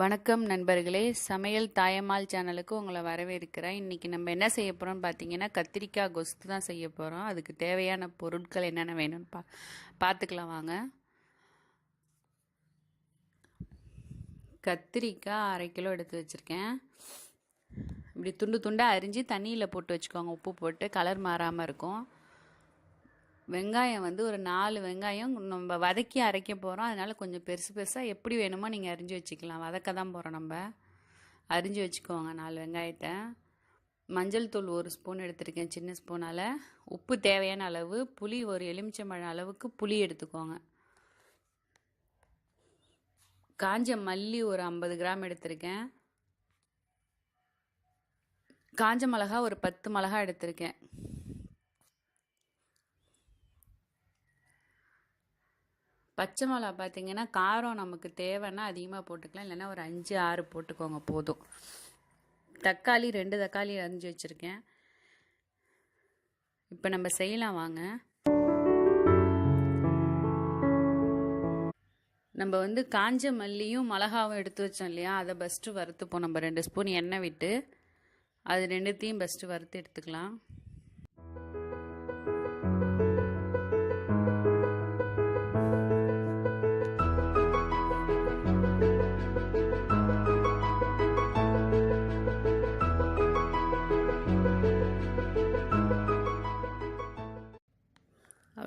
வணக்கம் நண்பர்களே. சமையல் தாயம்மாள் சேனலுக்கு உங்களை வரவேற்கிறேன். இன்றைக்கி நம்ம என்ன செய்ய போகிறோம்னு பார்த்தீங்கன்னா கத்திரிக்காய் கொஸ்து தான் செய்ய போகிறோம் அதுக்கு தேவையான பொருட்கள் என்னென்ன வேணும்னு பா பார்த்துக்கலாம் வாங்க. கத்திரிக்காய் அரை கிலோ எடுத்து வச்சுருக்கேன். இப்படி துண்டு துண்டாக அரிஞ்சு தண்ணியில் போட்டு வச்சுக்கோங்க. உப்பு போட்டு கலர் மாறாமல் இருக்கும். வெங்காயம் வந்து ஒரு நாலு வெங்காயம் நம்ம வதக்கி அரைக்க போகிறோம் அதனால் கொஞ்சம் பெருசு பெருசாக எப்படி வேணுமோ நீங்கள் அரிஞ்சு வச்சுக்கலாம். வதக்க தான் போகிறோம் நம்ம. அரிஞ்சு வச்சுக்கோங்க நாலு வெங்காயத்தை. மஞ்சள் தூள் ஒரு ஸ்பூன் எடுத்திருக்கேன் சின்ன ஸ்பூனால். உப்பு தேவையான அளவு புளி ஒரு எலுமிச்சம்பழம் அளவுக்கு புளி எடுத்துக்கோங்க. காஞ்ச மல்லி ஒரு ஐம்பது கிராம் எடுத்திருக்கேன். காஞ்ச மிளகா ஒரு பத்து மிளகா எடுத்திருக்கேன். பச்சை மிளகா பார்த்தீங்கன்னா காரம் நமக்கு தேவைன்னா அதிகமாக போட்டுக்கலாம். இல்லைன்னா ஒரு அஞ்சு ஆறு போட்டுக்கோங்க போதும். தக்காளி ரெண்டு தக்காளி அரிஞ்சு வச்சுருக்கேன். இப்போ நம்ம செய்யலாம் வாங்க. நம்ம வந்து காஞ்ச மல்லியும் மிளகாவும் எடுத்து வச்சோம் இல்லையா? அதை ஃபஸ்ட்டு வறுத்துப்போம். நம்ம ரெண்டு ஸ்பூன் எண்ணெய் விட்டு அது ரெண்டுத்தையும் ஃபஸ்ட்டு வறுத்து எடுத்துக்கலாம்.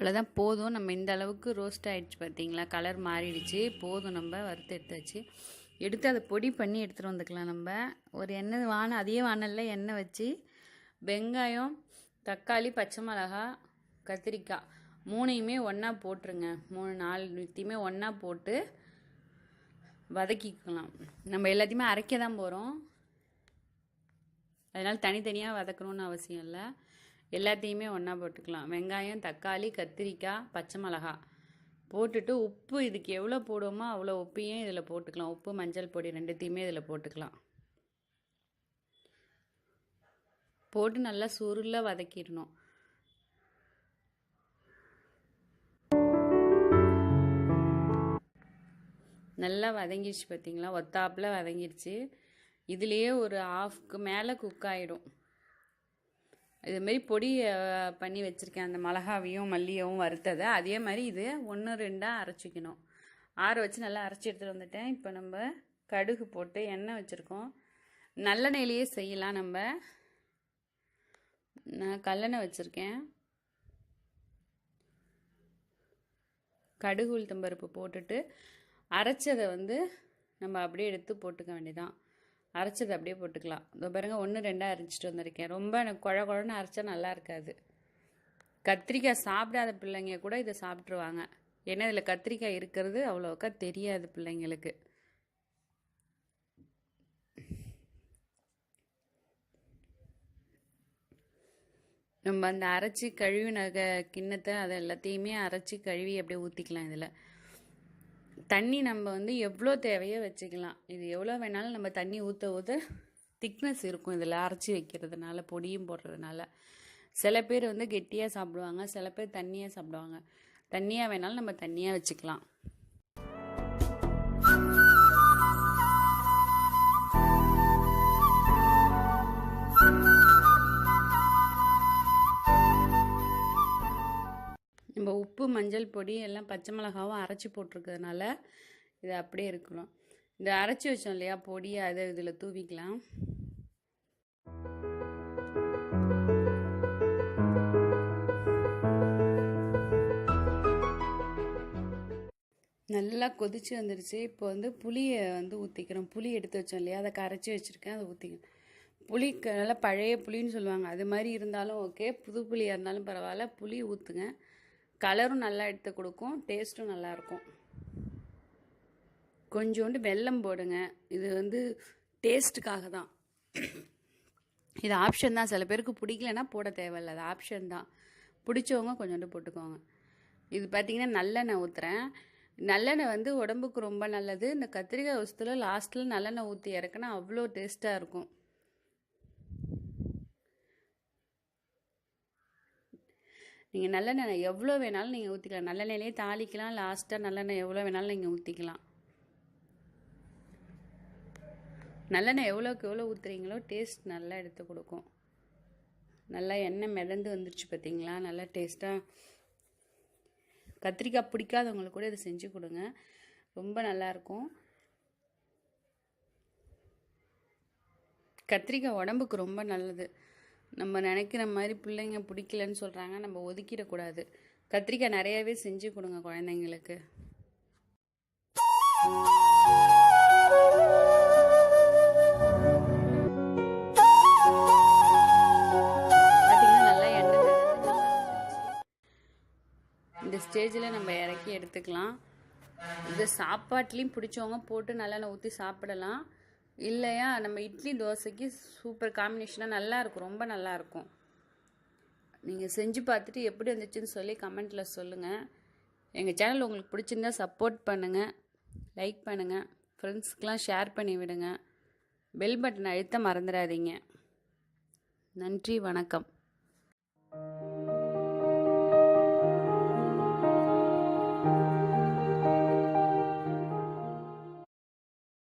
அவ்வளோதான் போதும். நம்ம இந்த அளவுக்கு ரோஸ்ட் ஆகிடுச்சு பார்த்தீங்களா கலர் மாறிடுச்சு. போதும் நம்ம வறுத்து எடுத்தாச்சு. எடுத்து அதை பொடி பண்ணி எடுத்துகிட்டு வந்துக்கலாம் நம்ம. ஒரு எண்ணெய் வான அதே வானலில் எண்ணெய் வச்சு வெங்காயம் தக்காளி பச்சை மிளகா கத்திரிக்காய் மூணையுமே ஒன்றா போட்டுருங்க. மூணு நாலு நித்தியுமே ஒன்றா போட்டு வதக்கிக்கலாம். நம்ம எல்லாத்தையுமே அரைக்க தான் போகிறோம் அதனால் தனித்தனியாக வதக்கணும்னு அவசியம் இல்லை. எல்லாத்தையுமே ஒன்றா போட்டுக்கலாம். வெங்காயம் தக்காளி கத்திரிக்காய் பச்சை மிளகா. போட்டுட்டு உப்பு இதுக்கு எவ்வளோ போடுவோமோ அவ்வளோ உப்பையும் இதில் போட்டுக்கலாம். உப்பு மஞ்சள் பொடி ரெண்டுத்தையுமே இதில் போட்டுக்கலாம். போட்டு நல்லா சுருளில் வதக்கிடணும். நல்லா வதங்கிடுச்சு பார்த்தீங்களா ஒத்தாப்பில் வதங்கிடுச்சு. இதுலேயே ஒரு ஆஃப்க்கு மேலே குக் ஆகிடும் இதுமாரி பொடி பண்ணி வச்சுருக்கேன். அந்த மிளகாவையும் மல்லியவும் வறுத்ததை. அதே மாதிரி இது ஒன்று ரெண்டாக அரைச்சிக்கணும். ஆற வச்சு நல்லா அரைச்சி எடுத்துகிட்டு வந்துட்டேன். இப்போ நம்ம கடுகு போட்டு எண்ணெய் வச்சுருக்கோம். நல்லெண்ணெயிலேயே செய்யலாம் நம்ம. நான் கல்லெண்ணெய் வச்சுருக்கேன். கடுகு உளுத்தம்பருப்பு போட்டுட்டு அரைச்சதை வந்து நம்ம அப்படியே எடுத்து போட்டுக்க வேண்டியதான் அரைச்சது அப்படியே போட்டுக்கலாம். இதோ பாருங்க ஒன்று ரெண்டாக அரைச்சிட்டு வந்திருக்கேன். ரொம்ப எனக்கு குழ குழன்னு அரைச்சா நல்லா இருக்காது. கத்திரிக்காய் சாப்பிடாத பிள்ளைங்க கூட இதை சாப்பிட்ருவாங்க ஏன்னா இதில் கத்திரிக்காய் இருக்கிறது அவ்வளோக்கா தெரியாது பிள்ளைங்களுக்கு. நம்ம அந்த அரைச்சி கழுவின கிண்ணத்தை அதை எல்லாத்தையுமே அரைச்சி கழுவி அப்படியே ஊற்றிக்கலாம் இதில். தண்ணி நம்ம வந்து எவ்வளோ தேவையோ வச்சுக்கலாம். இது எவ்வளோ வேணாலும் நம்ம தண்ணி ஊற்ற ஊற்ற திக்னஸ் இருக்கும் இதில் அரைச்சி வைக்கிறதுனால பொடியும் போடுறதுனால. சில பேர் வந்து கெட்டியாக சாப்பிடுவாங்க சில பேர் தண்ணியாக சாப்பிடுவாங்க. தண்ணியாக வேணாலும் நம்ம தண்ணியாக வச்சுக்கலாம். உப்பு மஞ்சள் பொடி எல்லாம் பச்சை மிளகாவும் அரைச்சி போட்டிருக்கிறதுனால இது அப்படியே இருக்கணும். இந்த அரைச்சி வச்சோம் இல்லையா பொடியை அதை இதில் தூவிக்கலாம். நல்லா கொதிச்சு வந்துடுச்சு இப்போ வந்து புளியை வந்து ஊற்றிக்கிறோம் புளி எடுத்து வச்சோம் இல்லையா அதை கரைச்சி வச்சுருக்கேன் அதை ஊற்றிக்கணும் புளி நல்லா பழைய புளின்னு சொல்லுவாங்க. அது மாதிரி இருந்தாலும் ஓகே. புது புளியாக இருந்தாலும் பரவாயில்ல. புளி ஊற்றுங்க கலரும் நல்லா எடுத்து கொடுக்கும் டேஸ்ட்டும் நல்லாயிருக்கும் கொஞ்சோண்டு வெல்லம் போடுங்க. இது வந்து டேஸ்ட்டுக்காக தான். இது ஆப்ஷன் தான். சில பேருக்கு பிடிக்கலன்னா போட தேவையில்ல. அது ஆப்ஷன் தான். பிடிச்சவங்க கொஞ்சோண்டு போட்டுக்கோங்க. இது பார்த்திங்கன்னா நல்லெண்ணெய் ஊற்றுறேன் நல்லெண்ணெய் வந்து உடம்புக்கு ரொம்ப நல்லது. இந்த கத்திரிக்காய் வசத்தில் லாஸ்ட்டில் நல்லெண்ணெய் ஊற்றி இறக்குனா அவ்வளோ டேஸ்ட்டாக இருக்கும். நீங்கள் நல்லெண்ணெய் எவ்வளோ வேணாலும் நீங்கள் ஊற்றிக்கலாம் நல்லெண்ணெயிலே தாளிக்கலாம். லாஸ்ட்டாக நல்லெண்ணெய் எவ்வளோ வேணாலும் நீங்கள் ஊற்றிக்கலாம் நல்லெண்ணெய் எவ்வளோக்கு எவ்வளோ ஊற்றுறீங்களோ டேஸ்ட் நல்லா எடுத்து கொடுக்கும். நல்லா எண்ணெய் மிதந்து வந்துருச்சு பார்த்தீங்களா நல்லா டேஸ்ட்டாக கத்திரிக்காய் பிடிக்காதவங்களுக்கு கூட இதை செஞ்சு கொடுங்க. ரொம்ப நல்லாயிருக்கும் கத்திரிக்காய் உடம்புக்கு ரொம்ப நல்லது. நம்ம நினைக்கிற மாதிரி பிள்ளைங்க பிடிக்கலன்னு சொல்கிறாங்க நம்ம ஒதுக்கிடக்கூடாது. கத்திரிக்காய் நிறையாவே செஞ்சு கொடுங்க குழந்தைங்களுக்கு. நல்லா எண்ணெய் இந்த ஸ்டேஜில் நம்ம இறக்கி எடுத்துக்கலாம். இது சாப்பாட்லேயும் பிடிச்சவங்க போட்டு நல்லெண்ணெய் ஊற்றி சாப்பிடலாம். இல்லையா? நம்ம இட்லி தோசைக்கு சூப்பர் காம்பினேஷனாக நல்லாயிருக்கும் ரொம்ப நல்லாயிருக்கும் நீங்கள் செஞ்சு பார்த்துட்டு எப்படி வந்துச்சுன்னு சொல்லி கமெண்ட்டில் சொல்லுங்கள் எங்கள் சேனல் உங்களுக்கு பிடிச்சிருந்தா சப்போர்ட் பண்ணுங்கள் லைக் பண்ணுங்கள் ஃப்ரெண்ட்ஸ்க்கெலாம் ஷேர் பண்ணி விடுங்க. பெல் பட்டன் அழுத்த மறந்துடாதீங்க. நன்றி வணக்கம்.